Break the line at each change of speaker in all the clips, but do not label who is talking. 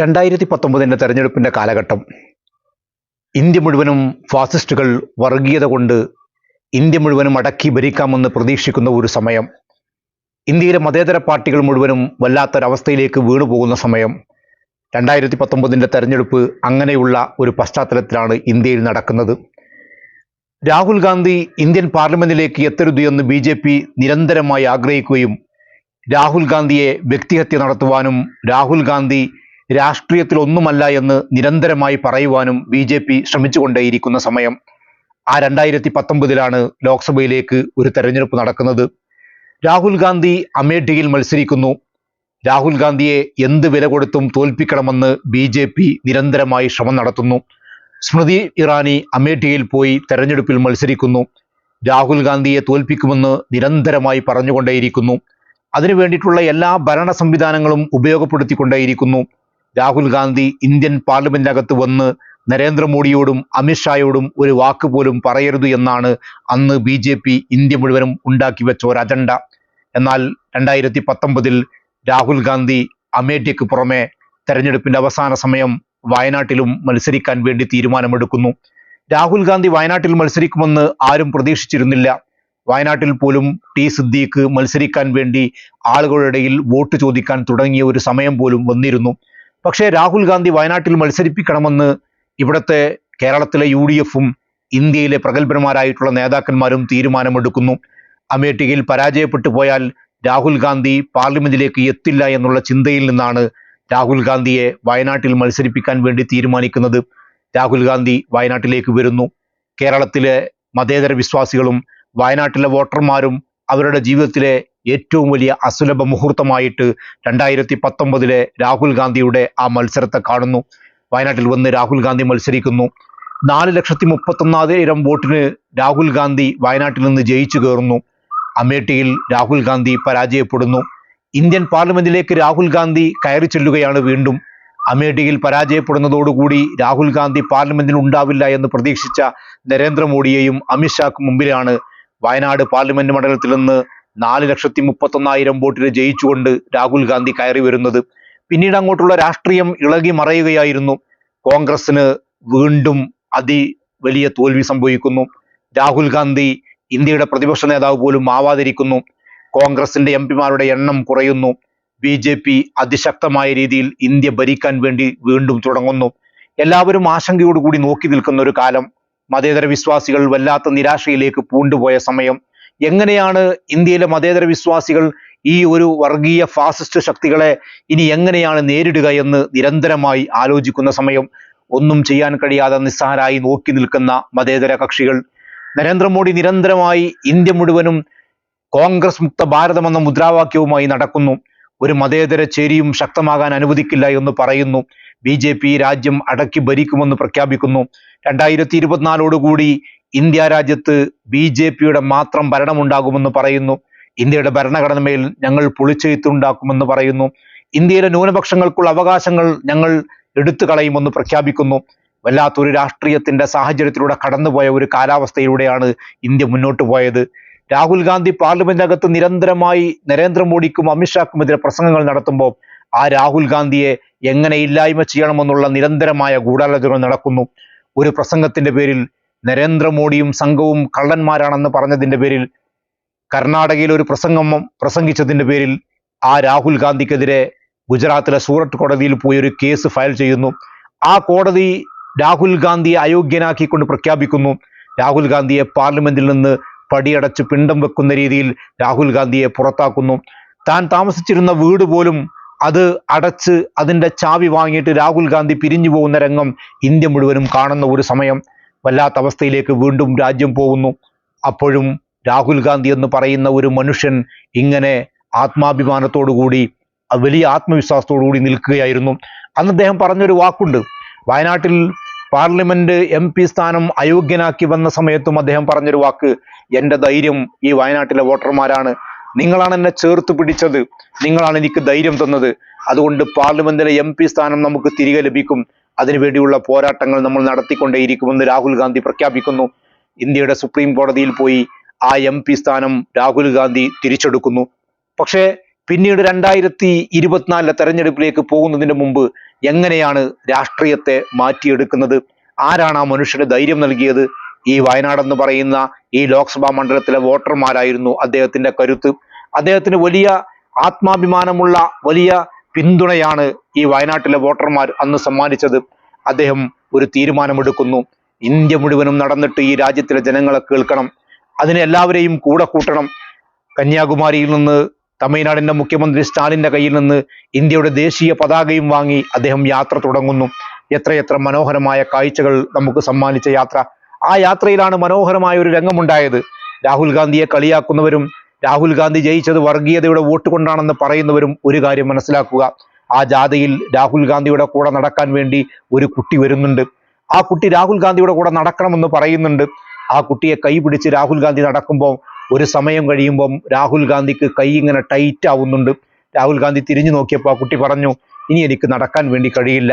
രണ്ടായിരത്തി പത്തൊമ്പതിന്റെ തെരഞ്ഞെടുപ്പിന്റെ കാലഘട്ടം ഇന്ത്യ മുഴുവനും ഫാസിസ്റ്റുകൾ വർഗീയത കൊണ്ട് ഇന്ത്യ മുഴുവനും അടക്കി ഭരിക്കാമെന്ന് പ്രതീക്ഷിക്കുന്ന ഒരു സമയം. ഇന്ത്യയിലെ മതേതര പാർട്ടികൾ മുഴുവനും വല്ലാത്തൊരവസ്ഥയിലേക്ക് വീണുപോകുന്ന സമയം. രണ്ടായിരത്തി പത്തൊമ്പതിന്റെ തെരഞ്ഞെടുപ്പ് അങ്ങനെയുള്ള ഒരു പശ്ചാത്തലത്തിലാണ് ഇന്ത്യയിൽ നടക്കുന്നത്. രാഹുൽ ഗാന്ധി ഇന്ത്യൻ പാർലമെന്റിലേക്ക് എത്തരുത് എന്ന് ബി ജെ പി നിരന്തരമായി ആഗ്രഹിക്കുകയും രാഹുൽ ഗാന്ധിയെ വ്യക്തിഹത്യ നടത്തുവാനും രാഹുൽ ഗാന്ധി രാഷ്ട്രീയത്തിൽ ഒന്നുമല്ല എന്ന് നിരന്തരമായി പറയുവാനും ബി ജെ പി ശ്രമിച്ചുകൊണ്ടേയിരിക്കുന്ന സമയം. ആ രണ്ടായിരത്തി പത്തൊമ്പതിലാണ് ലോക്സഭയിലേക്ക് ഒരു തെരഞ്ഞെടുപ്പ് നടക്കുന്നത്. രാഹുൽ ഗാന്ധി അമേഠിയിൽ മത്സരിക്കുന്നു. രാഹുൽ ഗാന്ധിയെ എന്ത് വില കൊടുത്തും തോൽപ്പിക്കണമെന്ന് ബി ജെ പി നിരന്തരമായി ശ്രമം നടത്തുന്നു. സ്മൃതി ഇറാനി അമേഠിയിൽ പോയി തെരഞ്ഞെടുപ്പിൽ മത്സരിക്കുന്നു. രാഹുൽ ഗാന്ധിയെ തോൽപ്പിക്കുമെന്ന് നിരന്തരമായി പറഞ്ഞുകൊണ്ടേയിരിക്കുന്നു. അതിനു വേണ്ടിയിട്ടുള്ള എല്ലാ ഭരണ സംവിധാനങ്ങളും ഉപയോഗപ്പെടുത്തിക്കൊണ്ടേയിരിക്കുന്നു. രാഹുൽ ഗാന്ധി ഇന്ത്യൻ പാർലമെന്റിനകത്ത് വന്ന് നരേന്ദ്രമോദിയോടും അമിത്ഷായോടും ഒരു വാക്ക് പോലും പറയരുത് എന്നാണ് അന്ന് ബി ജെ പി ഇന്ത്യ മുഴുവനും ഉണ്ടാക്കി വെച്ച ഒരു അജണ്ട. എന്നാൽ രണ്ടായിരത്തി പത്തൊമ്പതിൽ രാഹുൽ ഗാന്ധി അമേഠിക്ക് പുറമെ തെരഞ്ഞെടുപ്പിന്റെ അവസാന സമയം വയനാട്ടിലും മത്സരിക്കാൻ വേണ്ടി തീരുമാനമെടുക്കുന്നു. രാഹുൽ ഗാന്ധി വയനാട്ടിൽ മത്സരിക്കുമെന്ന് ആരും പ്രതീക്ഷിച്ചിരുന്നില്ല. വയനാട്ടിൽ പോലും ടി സിദ്ദീഖ് മത്സരിക്കാൻ വേണ്ടി ആളുകളുടെ ഇടയിൽ വോട്ട് ചോദിക്കാൻ തുടങ്ങിയ ഒരു സമയം പോലും വന്നിരുന്നു. പക്ഷേ രാഹുൽ ഗാന്ധി വയനാട്ടിൽ മത്സരിപ്പിക്കണമെന്ന് ഇവിടുത്തെ കേരളത്തിലെ യു ഡി എഫും ഇന്ത്യയിലെ പ്രഗത്ഭന്മാരായിട്ടുള്ള നേതാക്കന്മാരും തീരുമാനമെടുക്കുന്നു. അമേഠിയിൽ പരാജയപ്പെട്ടു പോയാൽ രാഹുൽ ഗാന്ധി പാർലമെന്റിലേക്ക് എത്തില്ല എന്നുള്ള ചിന്തയിൽ നിന്നാണ് രാഹുൽ ഗാന്ധിയെ വയനാട്ടിൽ മത്സരിപ്പിക്കാൻ വേണ്ടി തീരുമാനിക്കുന്നത്. രാഹുൽ ഗാന്ധി വയനാട്ടിലേക്ക് വരുന്നു. കേരളത്തിലെ മതേതര വിശ്വാസികളും വയനാട്ടിലെ വോട്ടർമാരും അവരുടെ ജീവിതത്തിലെ ഏറ്റവും വലിയ അസുലഭ മുഹൂർത്തമായിട്ട് രണ്ടായിരത്തി പത്തൊമ്പതിലെ രാഹുൽ ഗാന്ധിയുടെ ആ മത്സരത്തെ കാണുന്നു. വയനാട്ടിൽ വന്ന് രാഹുൽ ഗാന്ധി മത്സരിക്കുന്നു. നാല് ലക്ഷത്തി മുപ്പത്തൊന്നായിരം വോട്ടിന് രാഹുൽ ഗാന്ധി വയനാട്ടിൽ നിന്ന് ജയിച്ചു കയറുന്നു. അമേഠിയിൽ രാഹുൽ ഗാന്ധി പരാജയപ്പെടുന്നു. ഇന്ത്യൻ പാർലമെന്റിലേക്ക് രാഹുൽ ഗാന്ധി കയറി ചെല്ലുകയാണ് വീണ്ടും. അമേഠിയിൽ പരാജയപ്പെടുന്നതോടുകൂടി രാഹുൽ ഗാന്ധി പാർലമെന്റിൽ ഉണ്ടാവില്ല എന്ന് പ്രതീക്ഷിച്ച നരേന്ദ്രമോദിയെയും അമിത്ഷാക്കും മുമ്പിലാണ് വയനാട് പാർലമെന്റ് മണ്ഡലത്തിൽ നിന്ന് നാല് ലക്ഷത്തി മുപ്പത്തൊന്നായിരം വോട്ടിന് ജയിച്ചുകൊണ്ട് രാഹുൽ ഗാന്ധി കയറി വരുന്നത്. പിന്നീട് അങ്ങോട്ടുള്ള രാഷ്ട്രീയം ഇളകി മറയുകയായിരുന്നു. കോൺഗ്രസിന് വീണ്ടും അതി വലിയ തോൽവി സംഭവിക്കുന്നു. രാഹുൽ ഗാന്ധി ഇന്ത്യയുടെ പ്രതിപക്ഷ നേതാവ് പോലും ആവാതിരിക്കുന്നു. കോൺഗ്രസിന്റെ എം പിമാരുടെ എണ്ണം കുറയുന്നു. ബി ജെ പി അതിശക്തമായ രീതിയിൽ ഇന്ത്യ ഭരിക്കാൻ വേണ്ടി വീണ്ടും തുടങ്ങുന്നു. എല്ലാവരും ആശങ്കയോടുകൂടി നോക്കി നിൽക്കുന്ന ഒരു കാലം. മതേതര വിശ്വാസികൾ വല്ലാത്ത നിരാശയിലേക്ക് പൂണ്ടുപോയ സമയം. എങ്ങനെയാണ് ഇന്ത്യയിലെ മതേതര വിശ്വാസികൾ ഈ ഒരു വർഗീയ ഫാസിസ്റ്റ് ശക്തികളെ ഇനി എങ്ങനെയാണ് നേരിടുക എന്ന് നിരന്തരമായി ആലോചിക്കുന്ന സമയം ഒന്നും ചെയ്യാൻ കഴിയാതെ നിസ്സഹാരായി നോക്കി നിൽക്കുന്ന മതേതര കക്ഷികൾ. നരേന്ദ്രമോദി നിരന്തരമായി ഇന്ത്യ മുഴുവനും കോൺഗ്രസ് മുക്ത ഭാരതം എന്ന മുദ്രാവാക്യവുമായി നടക്കുന്നു. ഒരു മതേതര ചേരിയും ശക്തമാകാൻ അനുവദിക്കില്ല എന്ന് പറയുന്നു. ബി രാജ്യം അടക്കി ഭരിക്കുമെന്ന് പ്രഖ്യാപിക്കുന്നു. രണ്ടായിരത്തി ഇരുപത്തിനാലോടുകൂടി ഇന്ത്യ രാജ്യത്ത് ബി ജെ പിയുടെ മാത്രം ഭരണമുണ്ടാകുമെന്ന് പറയുന്നു. ഇന്ത്യയുടെ ഭരണഘടനമേൽ ഞങ്ങൾ പൊളിച്ചെഴുത്തുണ്ടാക്കുമെന്ന് പറയുന്നു. ഇന്ത്യയിലെ ന്യൂനപക്ഷങ്ങൾക്കുള്ള അവകാശങ്ങൾ ഞങ്ങൾ എടുത്തു കളയുമെന്ന് പ്രഖ്യാപിക്കുന്നു. വല്ലാത്തൊരു രാഷ്ട്രീയത്തിന്റെ സാഹചര്യത്തിലൂടെ കടന്നുപോയ ഒരു കാലാവസ്ഥയിലൂടെയാണ് ഇന്ത്യ മുന്നോട്ട് പോയത്. രാഹുൽ ഗാന്ധി പാർലമെന്റിനകത്ത് നിരന്തരമായി നരേന്ദ്രമോദിക്കും അമിത്ഷാക്കുമെതിരെ പ്രസംഗങ്ങൾ നടത്തുമ്പോൾ ആ രാഹുൽ ഗാന്ധിയെ എങ്ങനെ ഇല്ലായ്മ ചെയ്യണമെന്നുള്ള നിരന്തരമായ ഗൂഢാലോചനകൾ നടക്കുന്നു. ഒരു പ്രസംഗത്തിന്റെ പേരിൽ നരേന്ദ്രമോദിയും സംഘവും കള്ളന്മാരാണെന്ന് പറഞ്ഞതിന്റെ പേരിൽ കർണാടകയിൽ ഒരു പ്രസംഗം പ്രസംഗിച്ചതിന്റെ പേരിൽ ആ രാഹുൽ ഗാന്ധിക്കെതിരെ ഗുജറാത്തിലെ സൂറത്ത് കോടതിയിൽ പോയി ഒരു കേസ് ഫയൽ ചെയ്യുന്നു. ആ കോടതി രാഹുൽ ഗാന്ധിയെ അയോഗ്യനാക്കിക്കൊണ്ട് പ്രഖ്യാപിക്കുന്നു. രാഹുൽ ഗാന്ധിയെ പാർലമെന്റിൽ നിന്ന് പടിയടച്ച് പിണ്ടം വെക്കുന്ന രീതിയിൽ രാഹുൽ ഗാന്ധിയെ പുറത്താക്കുന്നു. താൻ താമസിച്ചിരുന്ന വീട് പോലും അത് അടച്ച് അതിന്റെ ചാവി വാങ്ങിയിട്ട് രാഹുൽ ഗാന്ധി പിരിഞ്ഞു പോകുന്ന രംഗം ഇന്ത്യ മുഴുവനും കാണുന്ന ഒരു സമയം. വല്ലാത്ത അവസ്ഥയിലേക്ക് വീണ്ടും രാജ്യം പോകുന്നു. അപ്പോഴും രാഹുൽ ഗാന്ധി എന്ന് പറയുന്ന ഒരു മനുഷ്യൻ ഇങ്ങനെ ആത്മാഭിമാനത്തോടുകൂടി വലിയ ആത്മവിശ്വാസത്തോടുകൂടി നിൽക്കുകയായിരുന്നു. അന്ന് അദ്ദേഹം പറഞ്ഞൊരു വാക്കുണ്ട്. വയനാട്ടിൽ പാർലമെന്റ് എം പി സ്ഥാനം അയോഗ്യനാക്കി വന്ന സമയത്തും അദ്ദേഹം പറഞ്ഞൊരു വാക്ക് എന്റെ ധൈര്യം ഈ വയനാട്ടിലെ വോട്ടർമാരാണ്. നിങ്ങളാണ് എന്നെ ചേർത്ത് പിടിച്ചത്. നിങ്ങളാണ് എനിക്ക് ധൈര്യം തന്നത്. അതുകൊണ്ട് പാർലമെന്റിലെ എം പി സ്ഥാനം നമുക്ക് തിരികെ ലഭിക്കും. അതിനുവേണ്ടിയുള്ള പോരാട്ടങ്ങൾ നമ്മൾ നടത്തിക്കൊണ്ടേയിരിക്കുമെന്ന് രാഹുൽ ഗാന്ധി പ്രഖ്യാപിക്കുന്നു. ഇന്ത്യയുടെ സുപ്രീം കോടതിയിൽ പോയി ആ എം പി സ്ഥാനം രാഹുൽ ഗാന്ധി തിരിച്ചെടുക്കുന്നു. പക്ഷേ പിന്നീട് രണ്ടായിരത്തി ഇരുപത്തിനാലിലെ തെരഞ്ഞെടുപ്പിലേക്ക് പോകുന്നതിന് മുമ്പ് എങ്ങനെയാണ് രാഷ്ട്രീയത്തെ മാറ്റിയെടുക്കുന്നത്? ആരാണ് ആ മനുഷ്യന് ധൈര്യം നൽകിയത്? ഈ വയനാട് എന്ന് പറയുന്ന ഈ ലോക്സഭാ മണ്ഡലത്തിലെ വോട്ടർമാരായിരുന്നു അദ്ദേഹത്തിന്റെ കരുത്ത്. അദ്ദേഹത്തിന് വലിയ ആത്മാഭിമാനമുള്ള വലിയ പിന്തുണയാണ് ഈ വയനാട്ടിലെ വോട്ടർമാർ അന്ന് സമ്മാനിച്ചത്. അദ്ദേഹം ഒരു തീരുമാനമെടുക്കുന്നു. ഇന്ത്യ മുഴുവനും നടന്നിട്ട് ഈ രാജ്യത്തിലെ ജനങ്ങളെ കേൾക്കണം. അതിനെ എല്ലാവരെയും കൂടെ കൂട്ടണം. കന്യാകുമാരിയിൽ നിന്ന് തമിഴ്നാടിന്റെ മുഖ്യമന്ത്രി സ്റ്റാലിന്റെ കയ്യിൽ നിന്ന് ഇന്ത്യയുടെ ദേശീയ പതാകയും വാങ്ങി അദ്ദേഹം യാത്ര തുടങ്ങുന്നു. എത്രയെത്ര മനോഹരമായ കാഴ്ചകൾ നമുക്ക് സമ്മാനിച്ച യാത്ര. ആ യാത്രയിലാണ് മനോഹരമായ ഒരു രംഗമുണ്ടായത്. രാഹുൽ ഗാന്ധിയെ കളിയാക്കുന്നവരും രാഹുൽ ഗാന്ധി ജയിച്ചത് വർഗീയതയുടെ വോട്ട് കൊണ്ടാണെന്ന് പറയുന്നവരും ഒരു കാര്യം മനസ്സിലാക്കുക. ആ ജാഥയിൽ രാഹുൽ ഗാന്ധിയുടെ കൂടെ നടക്കാൻ വേണ്ടി ഒരു കുട്ടി വരുന്നുണ്ട്. ആ കുട്ടി രാഹുൽ ഗാന്ധിയുടെ കൂടെ നടക്കണമെന്ന് പറയുന്നുണ്ട്. ആ കുട്ടിയെ കൈ പിടിച്ച് രാഹുൽ ഗാന്ധി നടക്കുമ്പോൾ ഒരു സമയം കഴിയുമ്പം രാഹുൽ ഗാന്ധിക്ക് കൈ ഇങ്ങനെ ടൈറ്റ് ആവുന്നുണ്ട്. രാഹുൽ ഗാന്ധി തിരിഞ്ഞു നോക്കിയപ്പോൾ ആ കുട്ടി പറഞ്ഞു ഇനി എനിക്ക് നടക്കാൻ വേണ്ടി കഴിയില്ല.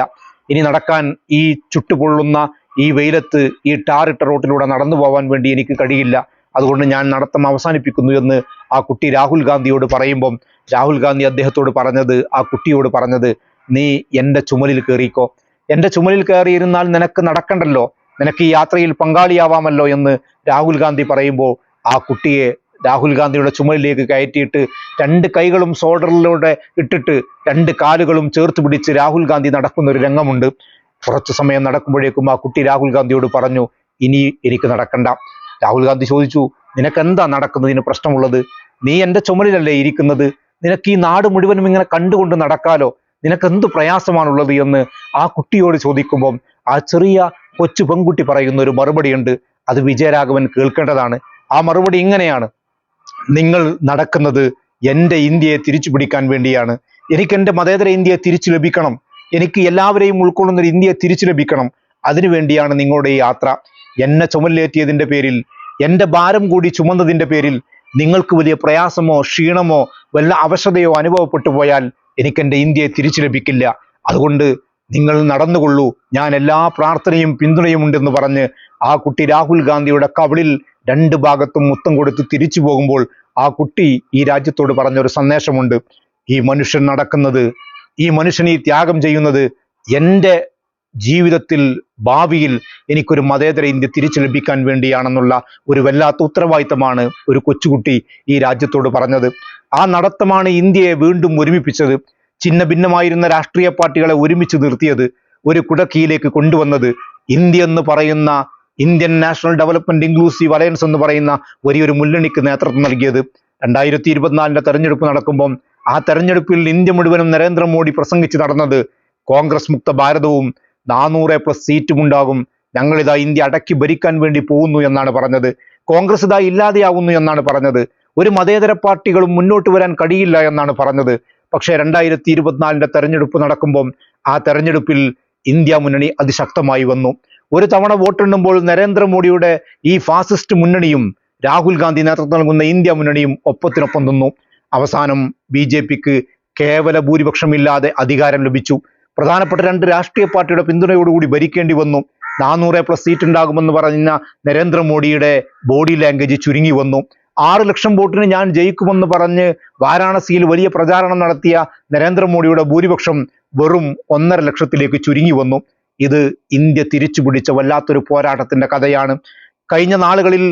ഇനി നടക്കാൻ ഈ ചുട്ടുപൊള്ളുന്ന ഈ വെയിലത്ത് ഈ ടാറിട്ട റോട്ടിലൂടെ നടന്നു പോകാൻ വേണ്ടി എനിക്ക് കഴിയില്ല. അതുകൊണ്ട് ഞാൻ നടത്തം അവസാനിപ്പിക്കുന്നു എന്ന് ആ കുട്ടി രാഹുൽ ഗാന്ധിയോട് പറയുമ്പം രാഹുൽ ഗാന്ധി അദ്ദേഹത്തോട് പറഞ്ഞത് ആ കുട്ടിയോട് പറഞ്ഞത് നീ എന്റെ ചുമലിൽ കയറിക്കോ എന്റെ ചുമലിൽ കയറിയിരുന്നാൽ നിനക്ക് നടക്കണ്ടല്ലോ. നിനക്ക് ഈ യാത്രയിൽ പങ്കാളിയാവാമല്ലോ എന്ന് രാഹുൽ ഗാന്ധി പറയുമ്പോൾ ആ കുട്ടിയെ രാഹുൽ ഗാന്ധിയുടെ ചുമലിലേക്ക് കയറ്റിയിട്ട് രണ്ട് കൈകളും ഷോൾഡറിലൂടെ ഇട്ടിട്ട് രണ്ട് കാലുകളും ചേർത്ത് പിടിച്ച് രാഹുൽ ഗാന്ധി നടക്കുന്ന ഒരു രംഗമുണ്ട്. കുറച്ചു സമയം നടക്കുമ്പോഴേക്കും ആ കുട്ടി രാഹുൽ ഗാന്ധിയോട് പറഞ്ഞു ഇനി എനിക്ക് നടക്കണ്ട. രാഹുൽ ഗാന്ധി ചോദിച്ചു നിനക്ക് എന്താ നടക്കുന്നതിന് പ്രശ്നമുള്ളത്? നീ എന്റെ ചുമലിലല്ലേ ഇരിക്കുന്നത്? നിനക്ക് ഈ നാട് മുഴുവനും ഇങ്ങനെ കണ്ടുകൊണ്ട് നടക്കാലോ? നിനക്ക് എന്ത് പ്രയാസമാണുള്ളത്? എന്ന് ആ കുട്ടിയോട് ചോദിക്കുമ്പം ആ ചെറിയ കൊച്ചു പെൺകുട്ടി പറയുന്ന ഒരു മറുപടിയുണ്ട്. അത് വിജയരാഘവൻ കേൾക്കേണ്ടതാണ്. ആ മറുപടി ഇങ്ങനെയാണ്. നിങ്ങൾ നടക്കുന്നത് എന്റെ ഇന്ത്യയെ തിരിച്ചു പിടിക്കാൻ വേണ്ടിയാണ്. എനിക്ക് എന്റെ മതേതര ഇന്ത്യയെ തിരിച്ചു ലഭിക്കണം. എനിക്ക് എല്ലാവരെയും ഉൾക്കൊള്ളുന്ന ഒരു ഇന്ത്യ തിരിച്ചു ലഭിക്കണം. അതിനുവേണ്ടിയാണ് നിങ്ങളുടെ ഈ യാത്ര. എന്നെ ചുമലിലേറ്റിയതിന്റെ പേരിൽ എന്റെ ഭാരം കൂടി ചുമന്നതിന്റെ പേരിൽ നിങ്ങൾക്ക് വലിയ പ്രയാസമോ ക്ഷീണമോ വല്ല അവശതയോ അനുഭവപ്പെട്ടു പോയാൽ എനിക്ക് എന്റെ ഇന്ത്യയെ തിരിച്ചു ലഭിക്കില്ല. അതുകൊണ്ട് നിങ്ങൾ നടന്നുകൊള്ളൂ. ഞാൻ എല്ലാ പ്രാർത്ഥനയും പിന്തുണയും ഉണ്ടെന്ന് പറഞ്ഞ് ആ കുട്ടി രാഹുൽ ഗാന്ധിയുടെ കവിളിൽ രണ്ട് ഭാഗത്തും മുത്തം കൊടുത്ത് തിരിച്ചു പോകുമ്പോൾ ആ കുട്ടി ഈ രാജ്യത്തോട് പറഞ്ഞൊരു സന്ദേശമുണ്ട്. ഈ മനുഷ്യൻ നടക്കുന്നത് ഈ മനുഷ്യൻ ഈ ത്യാഗം ചെയ്യുന്നത് എന്റെ ജീവിതത്തിൽ ഭാവിയിൽ എനിക്കൊരു മതേതര ഇന്ത്യ തിരിച്ചു ലഭിക്കാൻ വേണ്ടിയാണെന്നുള്ള ഒരു വല്ലാത്ത ഉത്തരവാദിത്തമാണ് ഒരു കൊച്ചുകുട്ടി ഈ രാജ്യത്തോട് പറഞ്ഞത്. ആ നടത്തമാണ് ഇന്ത്യയെ വീണ്ടും ഒരുമിപ്പിച്ചത്. ചിന്ന ഭിന്നമായിരുന്ന രാഷ്ട്രീയ പാർട്ടികളെ ഒരുമിച്ച് നിർത്തിയത് ഒരു കുടക്കിയിലേക്ക് കൊണ്ടുവന്നത്. ഇന്ത്യ എന്ന് പറയുന്ന Indian national development inclusive alliance എന്ന് പറയുന്ന വലിയൊരു മുന്നണിക്ക് നേതൃത്വം നൽകിയത്. രണ്ടായിരത്തി ഇരുപത്തിനാലിന്റെ തെരഞ്ഞെടുപ്പ് നടക്കുമ്പം ആ തെരഞ്ഞെടുപ്പിൽ ഇന്ത്യ മുഴുവനും നരേന്ദ്രമോദി പ്രസംഗിച്ച് നടന്നത് കോൺഗ്രസ് മുക്ത ഭാരതവും നാനൂറ് പ്ലസ് സീറ്റും ഉണ്ടാകും. ഞങ്ങളിതാ ഇന്ത്യ അടക്കി ഭരിക്കാൻ വേണ്ടി പോകുന്നു എന്നാണ് പറഞ്ഞത്. കോൺഗ്രസ് ഇതാ ഇല്ലാതെയാവുന്നു എന്നാണ് പറഞ്ഞത്. ഒരു മതേതര പാർട്ടികളും മുന്നോട്ട് വരാൻ കഴിയില്ല എന്നാണ് പറഞ്ഞത്. പക്ഷേ രണ്ടായിരത്തി ഇരുപത്തിനാലിന്റെ തെരഞ്ഞെടുപ്പ് നടക്കുമ്പം ആ തെരഞ്ഞെടുപ്പിൽ ഇന്ത്യ മുന്നണി അതിശക്തമായി വന്നു. ഒരു തവണ വോട്ടെണ്ണുമ്പോൾ നരേന്ദ്രമോദിയുടെ ഈ ഫാസിസ്റ്റ് മുന്നണിയും രാഹുൽ ഗാന്ധി നേതൃത്വം നൽകുന്ന ഇന്ത്യ മുന്നണിയും ഒപ്പത്തിനൊപ്പം നിന്നു. അവസാനം ബി ജെ പിക്ക് കേവല ഭൂരിപക്ഷമില്ലാതെ അധികാരം ലഭിച്ചു. പ്രധാനപ്പെട്ട രണ്ട് രാഷ്ട്രീയ പാർട്ടിയുടെ പിന്തുണയോടുകൂടി ഭരിക്കേണ്ടി വന്നു. നാനൂറ് പ്ലസ് സീറ്റ് ഉണ്ടാകുമെന്ന് പറഞ്ഞ നരേന്ദ്രമോദിയുടെ ബോഡി ലാംഗ്വേജ് ചുരുങ്ങി വന്നു. ആറ് ലക്ഷം വോട്ടിന് ഞാൻ ജയിക്കുമെന്ന് പറഞ്ഞ് വാരാണസിയിൽ വലിയ പ്രചാരണം നടത്തിയ നരേന്ദ്രമോദിയുടെ ഭൂരിപക്ഷം വെറും ഒന്നര ലക്ഷത്തിലേക്ക് ചുരുങ്ങി വന്നു. ഇത് ഇന്ത്യ തിരിച്ചുപിടിച്ച വല്ലാത്തൊരു പോരാട്ടത്തിന്റെ കഥയാണ്. കഴിഞ്ഞ നാളുകളിൽ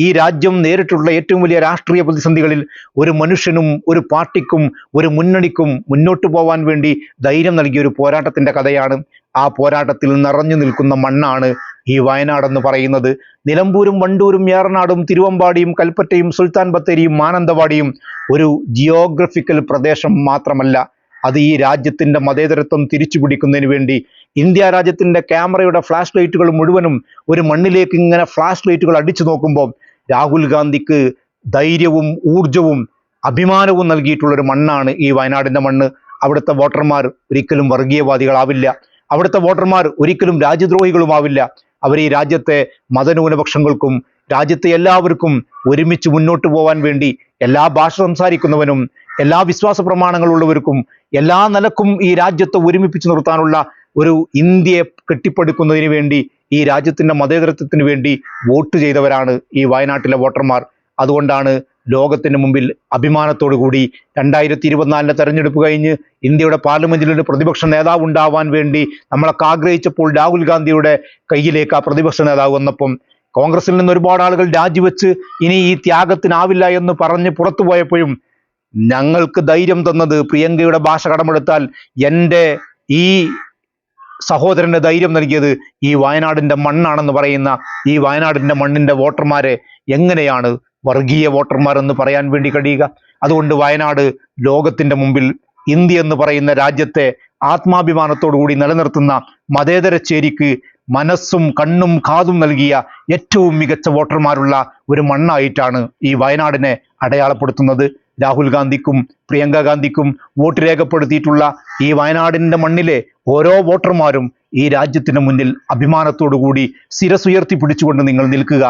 ഈ രാജ്യം നേരിട്ടുള്ള ഏറ്റവും വലിയ രാഷ്ട്രീയ പ്രതിസന്ധികളിൽ ഒരു മനുഷ്യനും ഒരു പാർട്ടിക്കും ഒരു മുന്നണിക്കും മുന്നോട്ട് പോവാൻ വേണ്ടി ധൈര്യം നൽകിയ ഒരു പോരാട്ടത്തിന്റെ കഥയാണ് ആ പോരാട്ടത്തിൽ നിറഞ്ഞു നിൽക്കുന്ന മണ്ണാണ് ഈ വയനാട് എന്ന് പറയുന്നത്. നിലമ്പൂരും വണ്ടൂരും ഏറനാടും തിരുവമ്പാടിയും കൽപ്പറ്റയും സുൽത്താൻ ബത്തേരിയും മാനന്തവാടിയും ഒരു ജിയോഗ്രഫിക്കൽ പ്രദേശം മാത്രമല്ല. അത് ഈ രാജ്യത്തിന്റെ മതേതരത്വം തിരിച്ചു പിടിക്കുന്നതിന് വേണ്ടി ഇന്ത്യ രാജ്യത്തിന്റെ ക്യാമറയുടെ ഫ്ലാഷ് ലൈറ്റുകൾ മുഴുവനും ഒരു മണ്ണിലേക്ക് ഇങ്ങനെ ഫ്ലാഷ് ലൈറ്റുകൾ അടിച്ചു നോക്കുമ്പോൾ രാഹുൽ ഗാന്ധിക്ക് ധൈര്യവും ഊർജവും അഭിമാനവും നൽകിയിട്ടുള്ള ഒരു മണ്ണാണ് ഈ വയനാടിന്റെ മണ്ണ്. അവിടുത്തെ വോട്ടർമാർ ഒരിക്കലും വർഗീയവാദികളാവില്ല. അവിടുത്തെ വോട്ടർമാർ ഒരിക്കലും രാജ്യദ്രോഹികളുമാവില്ല. അവർ ഈ രാജ്യത്തെ മതന്യൂനപക്ഷങ്ങൾക്കും രാജ്യത്തെ എല്ലാവർക്കും ഒരുമിച്ച് മുന്നോട്ട് പോകാൻ വേണ്ടി എല്ലാ ഭാഷ സംസാരിക്കുന്നവനും എല്ലാ വിശ്വാസ പ്രമാണങ്ങളുള്ളവർക്കും എല്ലാ നിലക്കും ഈ രാജ്യത്തെ ഒരുമിപ്പിച്ച് നിർത്താനുള്ള ഒരു ഇന്ത്യയെ കെട്ടിപ്പടുക്കുന്നതിന് വേണ്ടി ഈ രാജ്യത്തിന്റെ മതേതരത്വത്തിന് വേണ്ടി വോട്ട് ചെയ്തവരാണ് ഈ വയനാട്ടിലെ വോട്ടർമാർ. അതുകൊണ്ടാണ് ലോകത്തിന് മുമ്പിൽ അഭിമാനത്തോടു കൂടി രണ്ടായിരത്തി ഇരുപത്തിനാലിലെ തെരഞ്ഞെടുപ്പ് കഴിഞ്ഞ് ഇന്ത്യയുടെ പാർലമെന്റിൽ ഒരു പ്രതിപക്ഷ നേതാവ് ഉണ്ടാവാൻ വേണ്ടി നമ്മളൊക്കെ ആഗ്രഹിച്ചപ്പോൾ രാഹുൽ ഗാന്ധിയുടെ കയ്യിലേക്ക് ആ പ്രതിപക്ഷ നേതാവ് വന്നപ്പം കോൺഗ്രസിൽ നിന്ന് ഒരുപാട് ആളുകൾ രാജിവെച്ച് ഇനി ഈ ത്യാഗത്തിനാവില്ല എന്ന് പറഞ്ഞ് പുറത്തു പോയപ്പോഴും ഞങ്ങൾക്ക് ധൈര്യം തന്നത് പ്രിയങ്കയുടെ ഭാഷ കടമെടുത്താൽ എന്റെ ഈ സഹോദരന് ധൈര്യം നൽകിയത് ഈ വയനാടിന്റെ മണ്ണാണെന്ന് പറയുന്ന ഈ വയനാടിന്റെ മണ്ണിന്റെ വോട്ടർമാരെ എങ്ങനെയാണ് വർഗീയ വോട്ടർമാരെന്ന് പറയാൻ വേണ്ടി കഴിയുക? അതുകൊണ്ട് വയനാട് ലോകത്തിന്റെ മുമ്പിൽ ഇന്ത്യ എന്ന് പറയുന്ന രാജ്യത്തെ ആത്മാഭിമാനത്തോടുകൂടി നിലനിർത്തുന്ന മതേതര ചേരിക്ക് മനസ്സും കണ്ണും കാതും നൽകിയ ഏറ്റവും മികച്ച വോട്ടർമാരുള്ള ഒരു മണ്ണായിട്ടാണ് ഈ വയനാടിനെ അടയാളപ്പെടുത്തുന്നത്. രാഹുൽ ഗാന്ധിക്കും പ്രിയങ്ക ഗാന്ധിക്കും വോട്ട് രേഖപ്പെടുത്തിയിട്ടുള്ള ഈ വയനാടിന്റെ മണ്ണിലെ ഓരോ വോട്ടർമാരും ഈ രാജ്യത്തിന് മുന്നിൽ കൂടി ശിരസുയർത്തി പിടിച്ചുകൊണ്ട് നിങ്ങൾ നിൽക്കുക.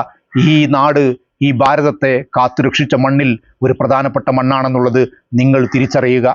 ഈ നാട് ഈ ഭാരതത്തെ കാത്തുരക്ഷിച്ച മണ്ണിൽ ഒരു പ്രധാനപ്പെട്ട മണ്ണാണെന്നുള്ളത് നിങ്ങൾ തിരിച്ചറിയുക.